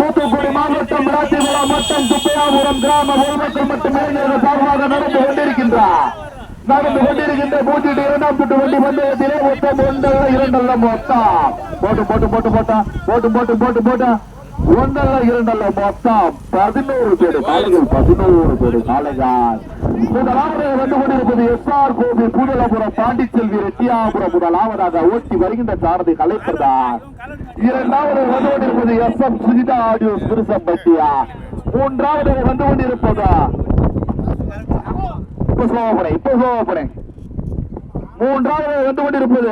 தூத்துக்குடி மாவட்டம் ராசிபுரம் மற்றும் துப்பையாபுரம் கிராம பொதுமக்கள் மற்றும் இளைஞர்கள் சார்பாக நடந்து கொண்டிருக்கின்றார். நடந்து கொண்டிருக்கின்ற பூஜ்ஜிட்டு இரண்டாம் சுட்டு வண்டி பந்தயத்திலே மொத்தம் ஒன்றல்ல இரண்டல்ல மொத்தம். போட்டு போட்டு போட்டு போட்டா போட்டு போட்டு போட்டு போட்டா. ஒன்றல்ல இரண்டல்ல மொத்தம் பதினோரு பேரு. காலைகள் பதினோரு பேரு. காலைகள் முதலாவது வந்து கொண்டிருப்பது எஸ் ஆர் கோபி பூதலபுரம் பாண்டிச்செல்வி ரெட்டியாபுரம் முதலாவதாக ஓட்டி வருகின்ற சாரதி கலைப்பதார் இரண்டாவது வந்து கொண்டிருப்பது எஸ் எம் சுஜிதா ஆடியோ திருசம்பட்டியா. மூன்றாவது வந்து கொண்டிருப்பதா இப்ப சோகப்படை இப்ப சோகப்படை மூன்றாவது வந்து கொண்டிருப்பது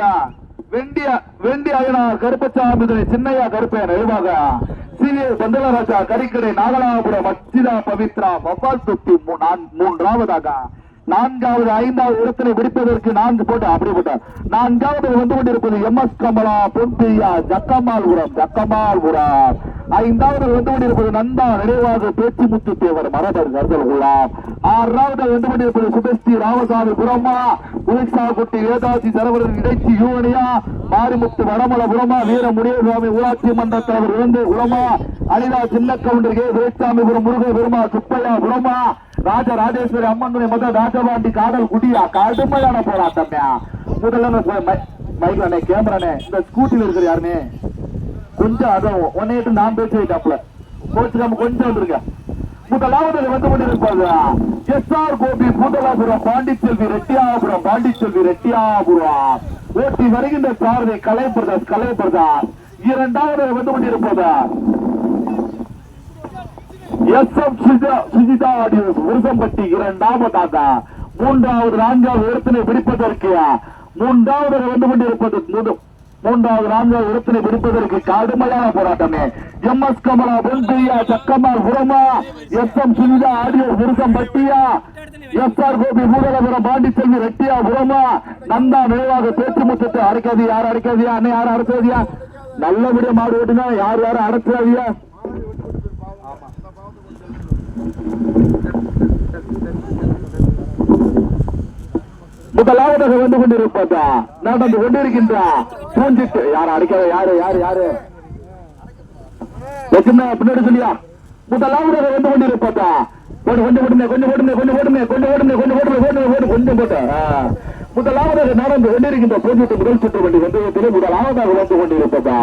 வெண்டிய வெண்டி அயனார் கருப்பசாமி துணை சின்னையா கருப்பையன் நிர்வாக சிவிஎஸ் பந்தலராஜா கரிக்கடை நாகலாபுரம் அச்சிதா பவித்ரா பபால் தொட்டி மூன்றாவதாக. நான்காவது ஐந்தாவது இடத்தினை பிடிப்பதற்கு நான்கு போட்டு அப்படி போட்டார் நான்காவது வந்து கொண்டிருப்பது எம் எஸ் கமலா பொன்பிரியா ஜக்கமால்புரம் ஜக்கமால்புரம் ஐந்தாவது வந்து கொண்டிருப்பது நந்தா நினைவாக பேச்சிமுத்து தேவர் மரபர் கருதல் குலாம். ஆறாவது வந்து கொண்டிருப்பது சுபஸ்ரீ ராமசாமி புறமா உலிசாகுட்டி வேதாசி சரவரன் இடைச்சி யூவனியா. மாரிமுத்து வடமல புறமா வீர முனியசுவாமி ஊராட்சி மன்ற தலைவர் இருந்து உரமா அனிதா சின்ன கவுண்டர் கே. துரைசாமிபுரம் முருக பெருமா சுப்பையா புறமா ராஜ ராஜேஸ்வரி அம்மன் முதல் ராஜபாண்டி காதல் குடியா. கடுமையான போராட்டம்யா. முதல்ல போய் மை- கேமரானே இந்த ஸ்கூட்டில இருக்கிற யாருமே? கொஞ்சம் அதான் ஒன்னையிட்டு நான் பேசி வைக்காப்புல. கோச்சுக்காம கொஞ்சம் வந்துருங்க முதலாவது வந்து கொண்டிருப்பது எஸ் ஆர் கோபி பூந்தலாபுரம் பாண்டிச்செல்வி ரெட்டியாபுரம் பாண்டிச்செல்வி ரெட்டியாபுரம். ஓட்டி வருகின்ற சாரதி கலை கலைப்பிரதாஸ் கலை இரண்டாவது வந்து கொண்டிருப்பது S M Sujitha Sujitha audios Virusampatti இரண்டாவதாக. மூன்றாவது நான்காவது இடத்தினை பிடிப்பதற்கு மூன்றாவது வந்து கொண்டிருப்பது மூன்றாவது நான்காவது இடத்தினை பிடிப்பதற்கு கடுமையான போராட்டமே. எம் எஸ் கமலா பொன்பிரியா சக்கமார் புறமா எஸ் எம் சுஜிதா ஆடியோஸ் விருசம்பட்டியா எஸ் ஆர் கோபி மூதலபுரம் பாண்டிச்செல்வி ரெட்டியா புறமா நந்தா நினைவாக பேச்சு முத்தத்தை அடைக்காது யார் அரைக்காதியா அண்ணன் யாரும் அரைக்காதியா நல்லபடியா மாடு ஓட்டினா யார் யாரும் அரைக்காதியா முதலாவதாக வந்து கொண்டிருப்பதா நடந்து கொண்டிருக்கின்றா பூஞ்சிட்டு யார் அடிக்காத யாரு யாரு யாரு பின்னாடி சொல்லியா முதலாவதாக வந்து கொண்டிருப்பதா கொண்டு கொண்டு போட்டுமே கொண்டு போட்டுமே கொண்டு போட்டுமே கொண்டு போட்டுமே கொண்டு போட்டுமே கொண்டு போட்டு கொண்டு போட்டு முதலாவதாக நடந்து கொண்டிருக்கின்ற பூஞ்சிட்டு முதல் சுற்று வண்டி வந்து முதலாவதாக வந்து கொண்டிருப்பதா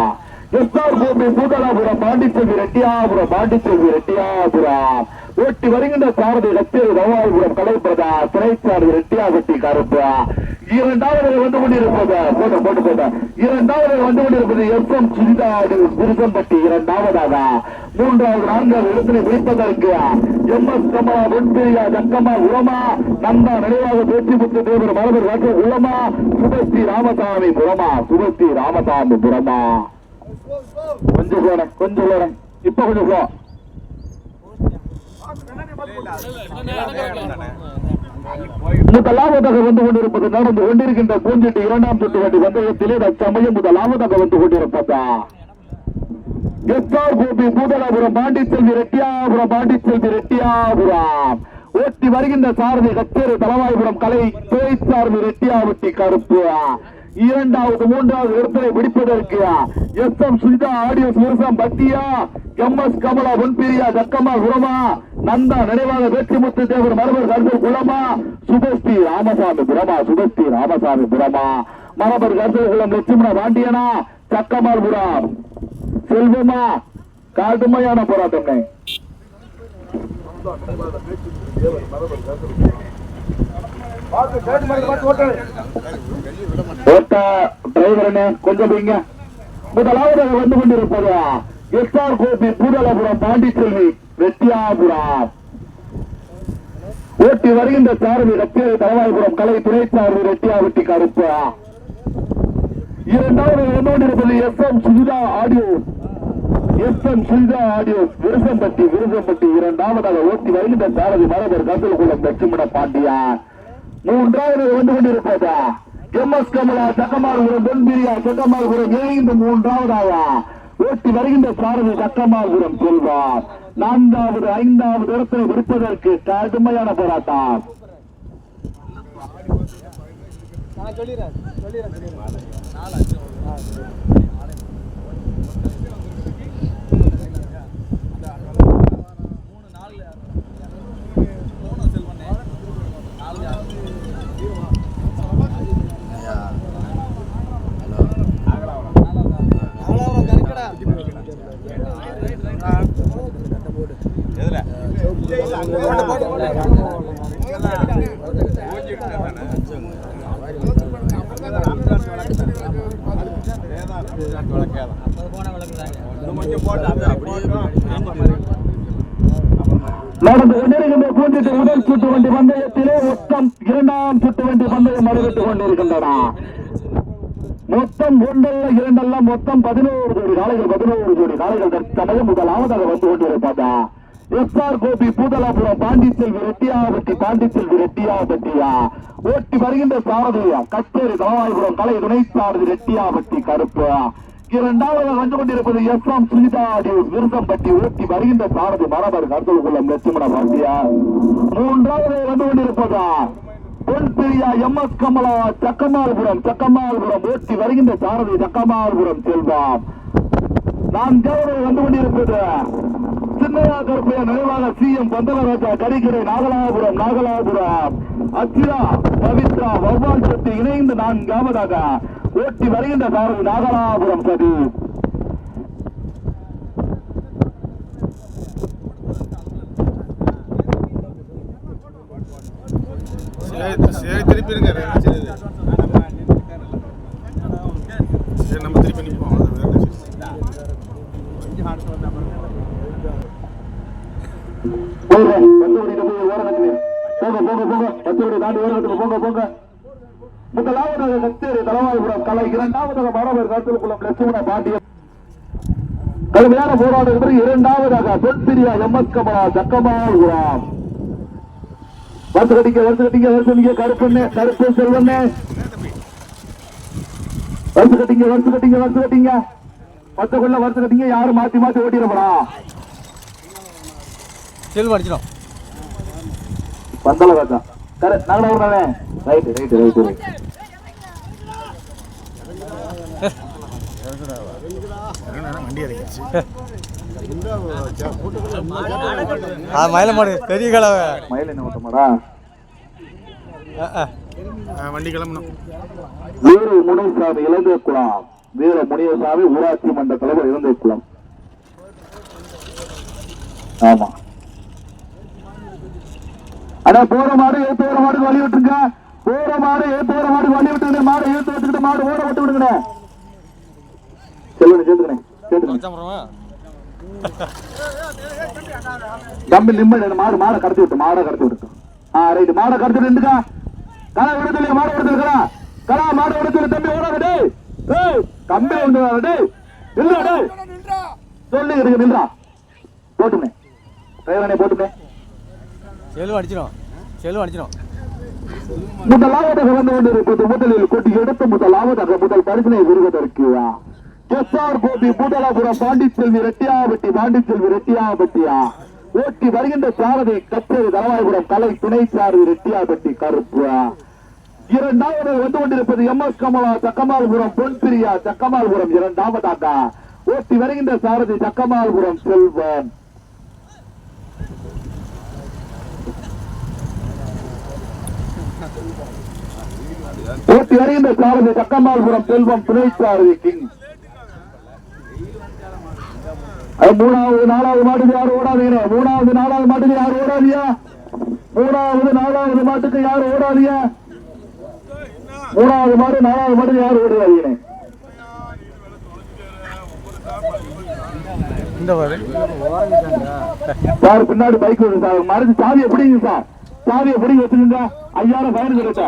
எஸ்ஆர் கோபி பூதலாபுரம் பாண்டிச்செல்வி ரெட்டியாபுரம் பாண்டிச்செல்வி ரெட்டியாபுரம் ஓட்டி வருகின்ற சாரதி லட்சிய ரவாபுரம் கலைப்பிரதா திரைச்சாரதி ரெட்டியாபட்டி கருப்பா. இரண்டாவது வந்து கொண்டிருப்பது போட்ட போட்டு போட்ட இரண்டாவது வந்து கொண்டிருப்பது எஸ் எம் சுரிதாடு விருசம்பட்டி இரண்டாவதாக. மூன்றாவது நான்காவது இடத்தினை பிடிப்பதற்கு எம் எஸ் கமலா வெண்பிரியா தங்கம்மா உரமா நந்தா நினைவாக பேச்சு முத்து தேவர் மரபர் வாக்கு உலமா சுபஸ்ரீ ராமசாமி புறமா. சுபஸ்ரீ ராமசாமி புறமா. கொஞ்சம் போறேன் கொஞ்சம் போறேன். இப்ப கொஞ்சம் போ. முதலாவதாக வந்து கொண்டிருப்பது நடந்து கொண்டிருக்கின்ற பூஞ்செட்டு இரண்டாம் சுற்று வண்டி சந்தேகத்திலே தற்சமயம் முதலாவதாக வந்து கொண்டிருப்பதா? S R Gopi Poothalapuram Pandiselvi Rettiyapuram Pandiselvi Rettiyapuram. ஓட்டி வருகின்ற சாரதி கச்சேரி தலவாய்புரம் கலை துறை சாரதி ரெட்டியாவட்டி கருப்பு. இரண்டாவது மூன்றாவது இடத்தினை பிடிப்பதற்கு எஸ் எம் சுஜிதா ஆடியோ சுரசம் பக்தியா எம் எஸ் கமலா பொன்பிரியா தக்கம்மா குரமா நந்தா நினைவாக வெற்றிமுத்து தேவர் மரபர் கருதல் குளமா சுபஸ்ரீ ராமசாமி புரமா சுபஸ்ரீ ராமசாமி புரமா மரபர் கருதல் குளம் லட்சுமண பாண்டியனா சக்கமால்புரம் செல்வமா காட்டுமையான போராட்டம் ஓட்ட டிரைவரனே கொஞ்சம் முதலாவதாக வந்து கொண்டிருப்பது எஸ் கோபி பாண்டிச்செல்வி வெட்டியாபுரம். ஓட்டி வருகின்ற சாரதி ரத்திய தலவாய்புரம் கலை துணை சாரதி ரெட்டியாவட்டி கருப்பு இரண்டாவது வந்து கொண்டிருப்பது S M Sujitha audio. S M Silva audio Virusampatti Virusampatti இரண்டாவதாக ஓட்டி வருகின்ற சாரதி மரபர் கந்தல்குளம் லட்சுமண பாண்டியா மூன்றாவது வந்து கொண்டிருப்பது? எம் எஸ் கமலா சக்கமால்புரம் பொன்பிரியா சக்கமால்புரம் இணைந்து மூன்றாவதாக ஓட்டி வருகின்ற சாரதி சக்கமால்புரம் செல்வார். நான்காவது ஐந்தாவது இடத்தை விடுப்பதற்கு கடுமையான போராட்டம். நடந்து கொண்டிருக்கின்ற முதல் சுற்று வண்டி பந்தயத்திலே மொத்தம் இரண்டாம் சுற்று வண்டி பந்தயம் நடைபெற்றுக் கொண்டிருக்கின்றன. மொத்தம் ஒன்றல்ல இரண்டல்ல மொத்தம் பதினோரு கோடி காலைகள் பதினோரு கோடி காலைகள் தற்சமயம் முதலாவதாக வந்து கொண்டிருப்பதா எஸ் ஆர் கோபி பூதலாபுரம் பாண்டிச்செல்வி ரெட்டியாவட்டி பாண்டிச்செல்வி ரெட்டியாவட்டியா ஓட்டி வருகின்ற சாரதியா கச்சேரி தலவாய்புரம் கலை துணை சாரதி ரெட்டியாபட்டி கருப்பு. இரண்டாவது வந்து கொண்டிருப்பது எஸ் எம் சுனிதா டியூஸ் விருதம்பட்டி ஓட்டி வருகின்ற சாரதி மரபர் கருத்துக்குள்ளம் லட்சுமண பாண்டியா. மூன்றாவது வந்து கொண்டிருப்பதா? பொன்பிரியா எம் எஸ் கமலா சக்கமால்புரம் சக்கமால்புரம் ஓட்டி வருகின்ற சாரதி சக்கமால்புரம் செல்வம். நான்காவது வந்து கொண்டிருப்பது சின்னையா கருப்பைய நிறைவாக சி எம் பந்தலராஜா கரிக்கரை நாகலாபுரம் நாகலாபுரம். அச்சிரா பவித்ரா வவ்வால் சக்தி இணைந்து நான்காவதாக ஓட்டி வருகின்ற சாரதி நாகலாபுரம் சதீஷ் திருப்பி இருங்க நம்ம திருப்பி நிற்போம் போங்க போங்க போங்க போங்க தாண்டி ஓரத்துக்கு போங்க போங்க முதலாவதாக கச்சேரி தலவாய்புரம் கலை இரண்டாவதாக மரபர் கருத்துக்குளம் லட்சுமண பாண்டியன் கடுமையான போராட்டத்தில் இரண்டாவதாக பொன்பிரியா எம் எஸ் கமலா வருஷ கட்டிங்க வருஷ கட்டிங்க வருஷ கட்டிங்க கருப்பண்ணே கருப்பு செல்வண்ணே வருஷ கட்டிங்க வருஷ கட்டிங்க வருஷ கட்டிங்க. பத்து கொள்ள வருஷ கட்டிங்க யாரும் மாத்தி மாத்தி ஓட்டிடப்படா செல்வம் அடிச்சிடும். பந்தல காக்கா கரெக்ட் நாங்களா விடுறானே ரைட் ரைட் ரைட் ரைட் என்னடா, வண்டி இறங்கிடுச்சு. மயில மாடு. பெரிய கலவை. மயில் என்ன ஓட்டமாடா வண்டி கிளம்பணும். வீர முனைசாமி இலங்கை குளம். வீர முனியசாமி ஊராட்சி மன்ற தலைவர் இலங்கை குளம். ஆமா. அண்ணா போற மாடு ஏத்து போற மாடு வழி விட்டுருங்க. போற மாடு ஏத்து போற மாடு வழி விட்டுருங்க. மாடு ஏத்து வச்சுக்கிட்டு மாடு ஓட விட்டு விடுங்கண்ணே. செல்வனே சேர்த்துக்கணே சேர்த்துக்கணே மச்சான் போடுறோமா? தம்பி நிம்மதி மாடு மாடை கடத்தி விட்டு மாடை கடத்தி விட்டு. ஆ ரைட் மாடை கடத்தி விட்டுக்கா கலா விடுதலை மாடை விடுதலை கலா. மாடை விடுதலை தம்பி ஓடாத டேய் ஏய் கம்பி டேய் இல்ல டேய் சொல்லி இருக்கு நின்றா போட்டுமே. டிரைவரனே போட்டுமே. செல்வம் அடிச்சிடும் செல்வம் அடிச்சிடும் முதலாவதாக வந்து கொண்டிருப்பது முதலில் கொட்டி எடுத்து முதலாவதாக முதல் பரிசனை பெறுவதற்கு எஸ்ஆர் கோபி பூதலாபுரம் பாண்டிச்செல்வி ரெட்டியாவட்டி பாண்டிச்செல்வி ரெட்டியாபட்டியா? ஓட்டி வருகின்ற சாரதி கச்சேரி தலவாய்புரம் கலை துணை சாரதி ரெட்டியாபட்டி கருப்பு. இரண்டாவது வந்து கொண்டிருப்பது எம் எஸ் கமலா சக்கமால்புரம் பொன்பிரியா சக்கமால்புரம் இரண்டாவதாக. ஓட்டி வருகின்ற சாரதி சக்கமால்புரம் செல்வன். ஓட்டி வருகின்ற சாரதி சக்கமால்புரம் செல்வம் துணை சாரதி கிங் அது மூணாவது நாலாவது மாட்டுக்கு யாரும் ஓடாதீங்க. மூணாவது நாலாவது மாட்டுக்கு யாரும் ஓடாதியா மூணாவது நாலாவது மாட்டுக்கு யாரும் ஓடாதியா மூணாவது மாடு நாலாவது மாட்டுக்கு யாரும் பாரு. சார் பின்னாடி பைக் வருது சார். மருந்து சாவியை பிடிங்க சார். சாவியை பிடிங்க வச்சுக்கோங்க ஐயாயிரம் ஃபைன் கிடைச்சா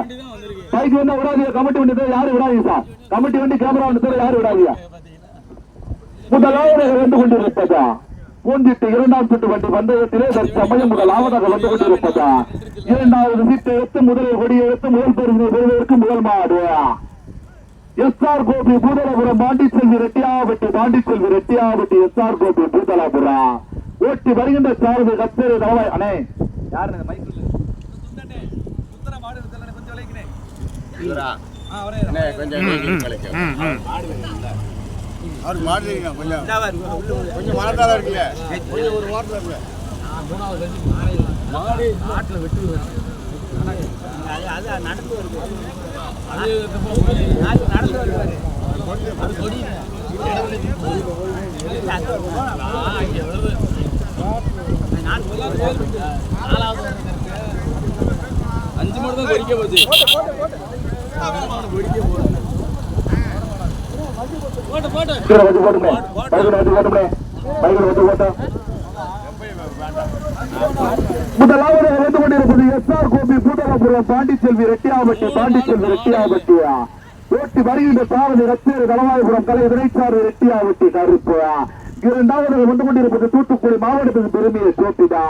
பைக் வந்தா விடாதீங்க. கமிட்டி வண்டி யாரும் விடாதீங்க சார். கமிட்டி வண்டி கேமரா வண்டி யாரும் விடாதீங்க. முதலாவதாக வந்து கொண்டிருப்பதா? பூஞ்சிட்டு இரண்டாம் சுற்று வண்டி பந்தயத்திலே தற்சமயம் முதலாவதாக வந்து கொண்டிருப்பதா? இரண்டாவது சீட்டை எடுத்து முதலில் கொடியை எடுத்து முதல் பரிசு பெறுவதற்கு முதல் மாடு. S R Gopi Poothalapuram Pandiselvi Rettiyavatti Pandiselvi Rettiyavatti S R Gopi Poothalapuram. ஓட்டி வருகின்ற சாரதி கச்சேரி தவளை அண்ணே. யாருங்க மைக்கிள் அவர் மாடுறீங்க கொஞ்சம். கொஞ்சம் மலட்டாதான் இருக்குல்ல? கொஞ்சம் ஒரு வாரத்தில் இருக்குல்ல அஞ்சு மட்டும் தான் கொதிக்க போச்சு கீழே வச்சு போட்டுமே பைக்கில் போட்டுமே பைக்கில் போட்டோம் முதலாவது வந்து கொண்டிருப்பது எஸ் ஆர் கோபி பூதலாபுரம் பாண்டிச்செல்வி ரெட்டியாபட்டி பாண்டிச்செல்வி ரெட்டியாபட்டியா ஓட்டி வருகின்ற சாரதி ரத்தேறு தலவாயபுரம் கலை இணைச்சாறு ரெட்டியாபட்டி கருப்பு இரண்டாவது வந்து கொண்டிருப்பது தூத்துக்குடி மாவட்டத்தின் பெருமையை சோட்டிதா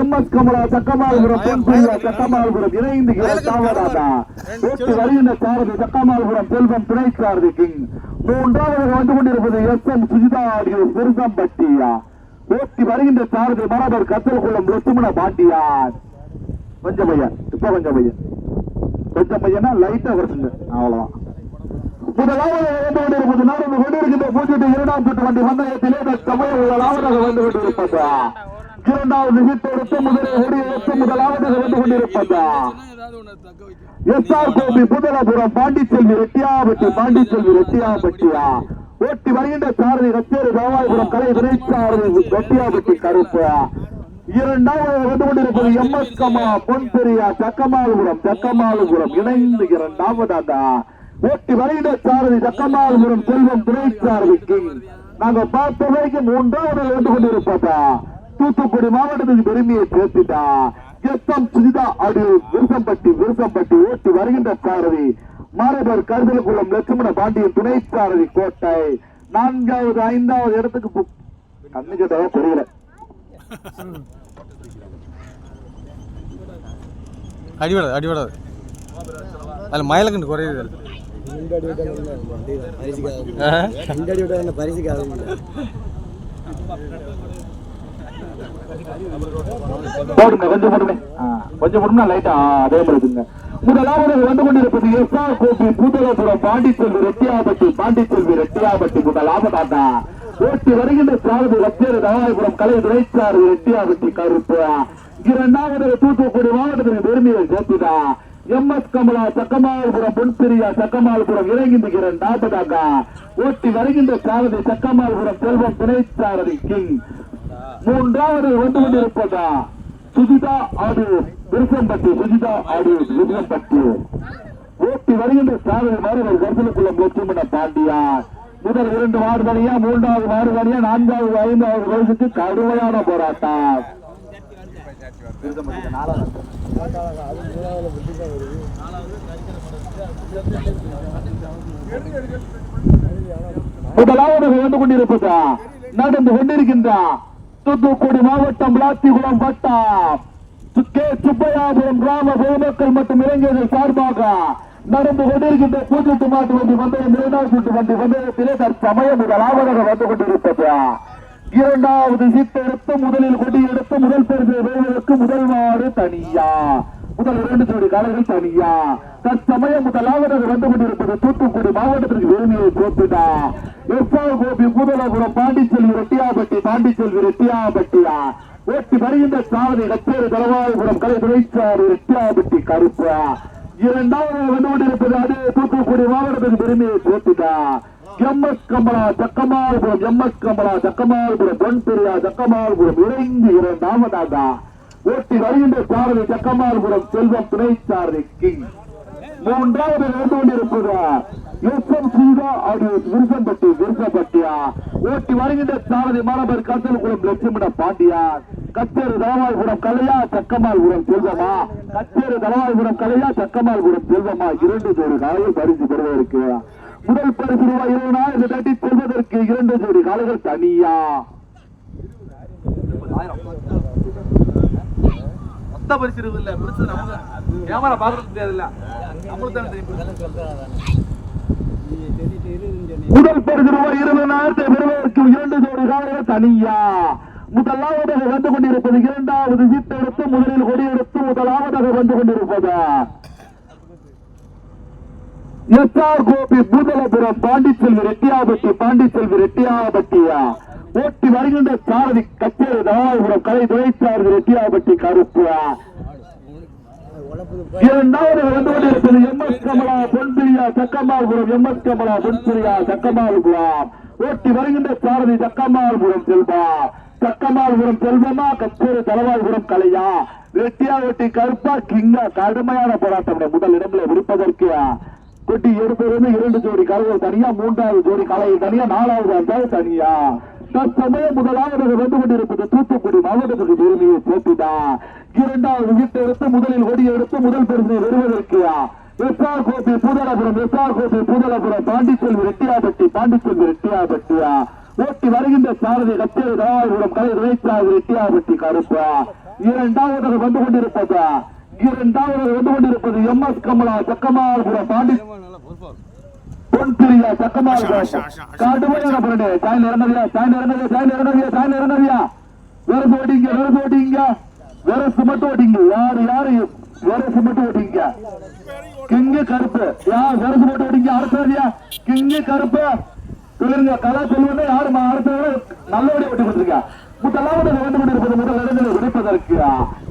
எம் எஸ் கமலா சக்கமால்புரம் சக்கமால்புரம் இணைந்து ஓட்டி வருகின்ற சாரதி சக்கமால்புரம் செல்வம் துணை சாரதி கிங். மூன்றாவது வந்து கொண்டிருப்பது எஸ் எம் சுஜிதா ஆகியோர் பெருசம்பட்டியா. ஓட்டி வருகின்ற சாரதி மரபர் கத்தல்குளம் லட்சுமண பாண்டியார். கொஞ்சம் பையன் இப்ப கொஞ்சம் பையன் கொஞ்சம் பையனா லைட்டா வருதுங்க அவ்வளவுதான். முதலாவது வந்து கொண்டிருப்பது நடந்து கொண்டிருக்கின்ற பூஜ்ஜியத்து இரண்டாம் சுற்று வண்டி பந்தயத்திலே முதலாவதாக வந்து கொண்டிருப்பதா? இரண்டாவது சீட்டு எடுத்து முதலில் ஓடி எடுத்து முதலாவது கலந்து கொண்டிருப்பதா? எஸ் ஆர் கோபி புதலபுரம் பாண்டிச்செல்வி ரெட்டியாபட்டி பாண்டிச்செல்வி ரெட்டியாபட்டியா? ஓட்டி வருகின்ற சாரதி கச்சேரி தேவாயபுரம் கலை விரைச்சாரதி ரெட்டியாபட்டி கருப்பு. இரண்டாவது வந்து கொண்டிருப்பது எம் எஸ் கமா பொன்பெரியா சக்கமாலுபுரம் சக்கமாலுபுரம் இணைந்து இரண்டாவதாக. ஓட்டி வருகின்ற சாரதி சக்கமாலுபுரம் செல்வம் துணை கிங். நாங்க பார்த்த வரைக்கும் மூன்றாவது வந்து கொண்டிருப்பதா? தூத்துக்குடி மாவட்டத்துக்கு பெருமையை சேர்த்துட்டா எஸ் எம் சுஜிதா அடி விருசம்பட்டி விருசம்பட்டி ஓட்டி வருகின்ற சாரதி மாரபர் கருதலுக்குளம் லட்சுமண பாண்டியன் துணை சாரதி கோட்டை. நான்காவது ஐந்தாவது இடத்துக்கு பு- கண்ணு கேட்டதா தெரியல. அடிபடாது அடிபடாது. அதில் மயிலக்கண்டு குறையுது. அதுல. ஆ? போடுங்க கொஞ்சம் போடுங்க. கொஞ்சம் போடுங்க லைட்டா அதே மாதிரி முதலாவது வந்து கொண்டிருப்பது எஸ் கோபி பூதலபுரம் பாண்டிச்செல்வி ரெட்டியாபட்டி பாண்டிச்செல்வி ரெட்டியாபட்டி முதலாவதாட்டா ஓட்டி வருகின்ற சாரதி ரத்தேறு தவாயபுரம் கலை துணைச்சார் ரெட்டியாபட்டி கருப்பு. இரண்டாவது தூத்துக்குடி மாவட்டத்தின் பெருமையை சேர்த்துதா எம் எஸ் கமலா சக்கமால்புரம் பொன்பிரியா சக்கமால்புரம் இறங்கின்ற இரண்டாவதாக ஓட்டி வருகின்ற சாரதி சக்கமால்புரம் செல்வம் துணைச்சாரதி கிங். மூன்றாவது வந்து கொண்டிருப்பதா சுஜிதா ஆடு விருசம்பட்டி சுஜிதா ஆடு விருசம்பட்டி ஓட்டி வருகின்ற சாதனை மாதிரி ஒரு கருத்துக்குள்ள முயற்சி பண்ண பாண்டியா முதல் இரண்டு வார்டு தனியா மூன்றாவது வார்டு தனியா நான்காவது ஐந்தாவது வயசுக்கு கடுமையான போராட்டம். முதலாவது வந்து கொண்டிருப்பதா நடந்து கொண்டிருக்கின்ற? தூத்துக்குடி மாவட்டம் விளாத்திகுளம் வட்டம். கே. சுப்பையாபுரம் கிராம பொதுமக்கள் மற்றும் இளைஞர்கள் சார்பாக நடந்து கொண்டிருக்கின்ற பூஜை மாட்டு வண்டி பந்தயம் இரண்டாவது சுற்று வண்டி பந்தயத்திலே தற்சமயம் முதலாவதாக வந்து கொண்டிருப்பது இரண்டாவது சீட்டை எடுத்து முதலில் கொடி எடுத்து முதல் பரிசு பெறுவதற்கு முதல் மாடு தனியா. முதல் இரண்டு ஜோடி காலைகள் தனியா. தற்சமயம் முதலாவது வந்து கொண்டிருப்பது தூத்துக்குடி மாவட்டத்திற்கு வேணியை போட்டுடா எஸ்ஆர் கோபி பூதலபுரம் பாண்டிச்செல்வி ரெட்டியாபட்டி பாண்டிச்செல்வி ரெட்டியாபட்டியா ஓட்டி வருகின்ற சாவதி கச்சேரி தலவாயபுரம் கலை துணைச்சாரி ரெட்டியாபட்டி கருப்பு. இரண்டாவது வந்து கொண்டிருப்பது அது தூத்துக்குடி மாவட்டத்திற்கு பெருமையை போட்டுடா M S Kamala Sakkamalpuram M S Kamala Sakkamalpuram Ponperiya Sakkamalpuram இணைந்து இரண்டாவதாக. ஓட்டி வருகின்ற சாரதி சக்கமால்புரம் செல்வம் துணை சாரதி கிங் மூன்றாவது நடந்து கொண்டிருக்கிறார் S M Seetha audios Virusampatti விருசம்பட்டியா ஓட்டி வருகின்ற சாரதி மாணவர் கத்தல்குளம் லட்சுமண பாண்டியா? கச்சேரி தலவாய்புரம் கலையா சக்கமால்புரம் செல்வமா? கச்சேரி தலவாய்புரம் கலையா சக்கமால்புரம் செல்வமா? இரண்டு ஜோடி காலையில் பரிசு பெறுவதற்கு. முதல் பரிசு ரூபாய் இருபதாயிரத்தை தட்டி செல்வதற்கு இரண்டு ஜோடி காலைகள் தனியா? மொத்த பரிசு இருக்குது இல்ல பிரச்சனை நமக்கு கேமரா பாக்குறது முடியாதுல்ல நம்மளுக்கு தானே தெரியும் முதல் பரிசு ரூபாய் இருபதாயிரத்தை பெறுவதற்கு இரண்டு ஜோடி காலையில் தனியா. முதலாவதாக வந்து கொண்டிருப்பது இரண்டாவது சீட்டு முதலில் கொடியெடுத்து முதலாவதாக வந்து கொண்டிருப்பது. எஸ் ஆர் கோபி பூதலபுரம் பாண்டிச்செல்வி ரெட்டியாபட்டி பாண்டிச்செல்வி ரெட்டியாபட்டியா. ஓட்டி வருகின்ற சாரதி கச்சேரி தவாபுரம் கலை துணைச்சாரதி ரெட்டியாபட்டி கருப்பு இரண்டாவது வந்து கொண்டிருப்பது M S Kamala Ponpriya Sakkamalpuram M S Kamala Ponpriya Sakkamalpuram ஓட்டி வருகின்ற சாரதி சக்கமால்புரம் செல்வா. சக்கமால்புரம் செல்வமா கச்சேரி தலவாய்புரம் கலையா. ரெட்டியாவட்டி கருப்பா கிங்கா கடுமையான போராட்டம் முதல் இடங்களை முடிப்பதற்கு. கொட்டி எடுப்பது இரண்டு ஜோடி கலைகள் தனியா மூன்றாவது ஜோடி கலையை தனியா நாலாவது அஞ்சாவது தனியா. தற்சமயம் முதலாவது வந்து கொண்டிருப்பது தூத்துக்குடி மாவட்டத்திற்கு பெருமையை போட்டிதான் இரண்டாவது வீட்டை எடுத்து முதலில் ஒடி எடுத்து முதல் பெருமையை பெறுவதற்கு S R Gopi Poothalapuram S R Gopi Poothalapuram Pandiselvi Rettiyapatti Pandiselvi ரெட்டியாபட்டியா? ஓட்டி வருகின்ற சாரதி கச்சேரி தவாபுரம் கலை துணைச்சாரதி ரெட்டியாபட்டி கருப்பா. இரண்டாவது வந்து கொண்டிருப்பதா? இரண்டாவது வந்து கொண்டிருப்பது எம் எஸ் கமலா சக்கமாபுரம் பாண்டி பொன்பிரியா சக்கமாபுரம் காட்டுமையான பண்ணு சாயல் இறங்கவியா சாயல் இறங்கவியா சாயல் இறங்கவியா சாயல் இறங்கவியா வெரசு ஓட்டிங்க வெரசு ஓட்டிங்க. வெரசு மட்டும் ஓட்டிங்க. யாரு யாரு? வெரசு மட்டும் ஓட்டிங்க. கிங்கு கருப்பு. யார் வெரசு மட்டும் ஓட்டிங்க. அடுத்ததியா கிங்கு கருப்பு. சொல்லுங்க கலா யாரு ஓட்டி கொடுத்துருக்கா. முதலாவது வந்து கொண்டிருப்பது முதல் இடங்களில் விடுப்பதற்கு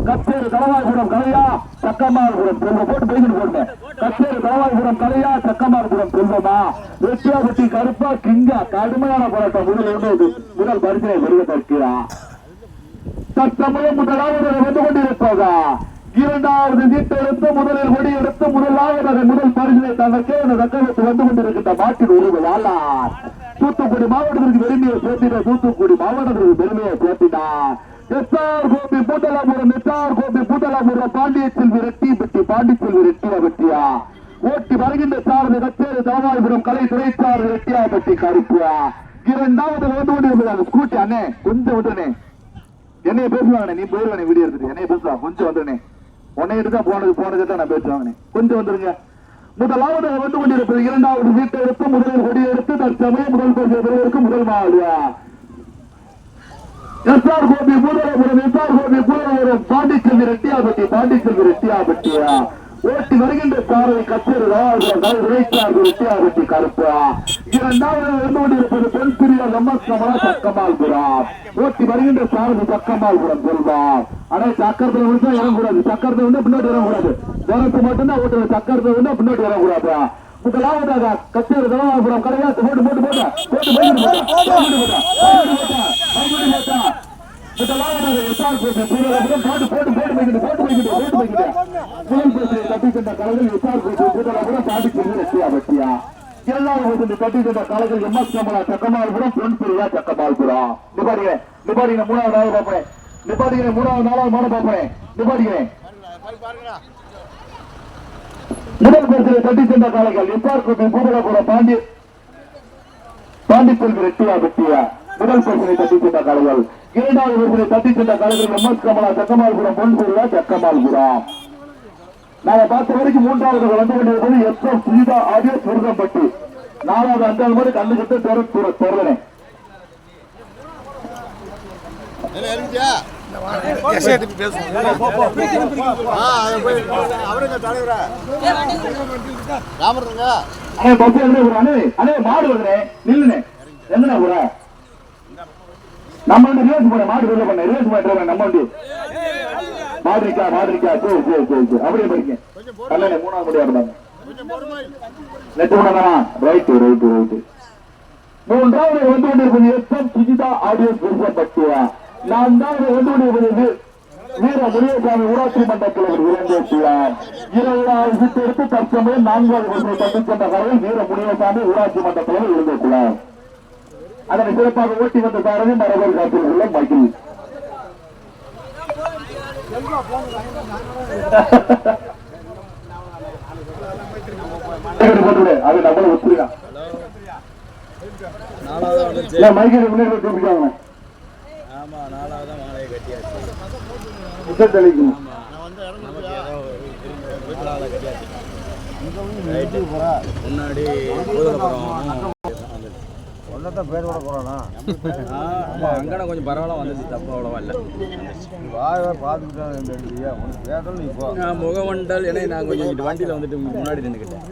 கச்சேரி தலவாய்புரம் கலையா சக்கமால்புரம் செல்வம். போட்டு போய்கிட்டு போட்டு. கச்சேரி தலவாய்புரம் கலையா சக்கமால்புரம் செல்வமா? வெற்றியாபட்டி கருப்பா கிங்கா கடுமையான போராட்டம். முதல் இருந்தது முதல் பரிசனை வருவதற்கு தற்சமயம் முதலாவது வந்து கொண்டிருப்பதா? இரண்டாவது எடுத்து முதலில் ஒடி எடுத்து முதலாவதாக முதல் பரிசனை தனக்கே அந்த தக்கவத்து வந்து கொண்டிருக்கின்ற மாட்டின் உருவாளார் தூத்துக்குடி மாவட்டத்திற்கு பெருமையை சேர்த்தினார் தூத்துக்குடி மாவட்டத்திற்கு பெருமையை சேர்த்தினார் S R Gopi Poothalapuram S R Gopi Poothalapuram Pandiselvi Rettipatti Pandiselvi ரெட்டியா ஓட்டி வருகின்ற சாரதி கச்சேரி தாமாரிபுரம் கலை துறைச்சாரதி ரெட்டியா வெட்டி கருப்பியா இரண்டாவது வந்து கொண்டிருப்பது ஸ்கூட்டி அண்ணே கொஞ்சம் விட்டுனே என்னைய பேசுவாங்கண்ணே நீ போயிருவானே வீடியோ எடுத்துட்டு என்னைய பேசுவா கொஞ்சம் வந்துடுனே. உன்னை எடுத்தா போனது போனது தான் நான் பேசுவாங்கண்ணே. கொஞ்சம் வந்துருங்க. முதலாவது வந்து கொண்டிருப்பது இரண்டாவது வீட்டை எடுத்து முதலில் கொடியெடுத்து தற்சமயம் முதல் பரிசு பெறுவதற்கு முதல் மாவடியா S R Gopi Poothalapuram S R Gopi Poothalapuram Pandiselvi Rettiyapatti Pandiselvi ரெட்டியாபட்டியா? ஓட்டி வருகின்ற சாரதி கச்சேரி ராஜபுரம் உரைச்சார்பு கருப்பா இரண்டாவது வந்து கொண்டிருப்பது பெண் பிரியார் சக்கமால் சக்கமால்புரம் ஓட்டி வருகின்ற சாரதி சக்கமால்புரம் செல்வார் ஆனா சக்கரத்துல விழுந்தா இறங்கக்கூடாது சக்கரத்தை வந்து பின்னாடி இறங்கக்கூடாது தூரத்து மட்டும்தான் ஓட்டுறது சக்கரத்தை வந்து பின்னாடி இறங்கக்கூடாது முதலாவதாக கச்சேரி தலவாபுரம் கடையாத்து போட்டு போட்டு போட்டா போட்டு போயிட்டு போட்டா போட்டு போட்டா போட்டு போட்டா போட்டு இரண்டாவது சென்ற கலைகள் எம் எஸ் கமலா சக்கமால்புரம் பொன் பிரியா சக்கமால்புரம். நிபாடிங்க நிபாடிங்க மூணாவது நாள் பார்ப்பேன். நிபாடிங்க மூணாவது நாளாவது மாட பார்ப்பேன். நிபாடிக்கிறேன். முதல் பரிசிலை தட்டி சென்ற காலைகள் எஸ்ஆர் கோபி பூதலாபுரம் பாண்டி பாண்டிச்செல்வி ரெட்டியா வெட்டியா முதல் பரிசினை தட்டி சென்ற காலைகள் இரண்டாவது பரிசினை தட்டி சென்ற காலைகள் எம் எஸ் கமலா சக்கமால்புரம் பொன்புரியா சக்கமால்புரம் நாங்க பார்த்த வரைக்கும் மூன்றாவது வந்து கொண்டிருப்பது எஸ் எஸ் சுஜிதா ஆகிய சுருகம்பட்டி நாலாவது அஞ்சாவது முறை கண்ணு கிட்ட தெரு தூர தெருவனே என்ன இருந்துச்சா ஆ, அது என்ன மாடு வருதுனே நில்லுனே எங்கண்ணே போற நம்ம வந்து ரேஸ் பண்ண மாடு ரேஸ் பண்ண ரேஸ் பண்ணுறேன் நம்ம வந்து. மாடு இருக்கா கோ கோ கோ சரி அப்படியே படிங்க. அல்ல மூணாவது முடியா இருந்தாங்க. கொஞ்சம் பொறுமை நெட்டு பண்ணா ரைட்டு ரைட்டு ரைட்டு மூன்றாவது வந்து கொண்டிருப்பது எஸ் சுஜிதா ஆடியோ பெருசப்பட்டுவா நான்காவது வந்து கொண்டிருப்பது வீர முனியசாமி ஊராட்சி மன்ற தலைவர் விருந்தேசியார் இருபதாவது சீட்டு எடுத்து தற்சமயம் நான்காவது ஒன்றை தட்டிச் சென்ற காலையில் வீர முனியசாமி ஊராட்சி மன்ற தலைவர் விருந்தேசியார் அதனை சிறப்பாக ஓட்டி வந்த சாரதி மரபர் காப்பில் உள்ள மகிழ். அது நம்மள ஒத்துருக்கான் நாலாவது வந்துச்சு இல்ல மைக்கில் முன்னாடி தான் ஒன்றத்தான் பேர் கூட போகிறானா அங்கன கொஞ்சம் பரவாயில்ல வந்துச்சு தப்பு அவ்வளோவா இல்லை. வாயை பார்த்துக்கிட்டேன் உனக்கு பேசணும் நீ போ. நான் முகமண்டல் ஏன்னா நான் கொஞ்சம் வண்டியில் வந்துட்டு முன்னாடி நின்றுக்கிட்டேன்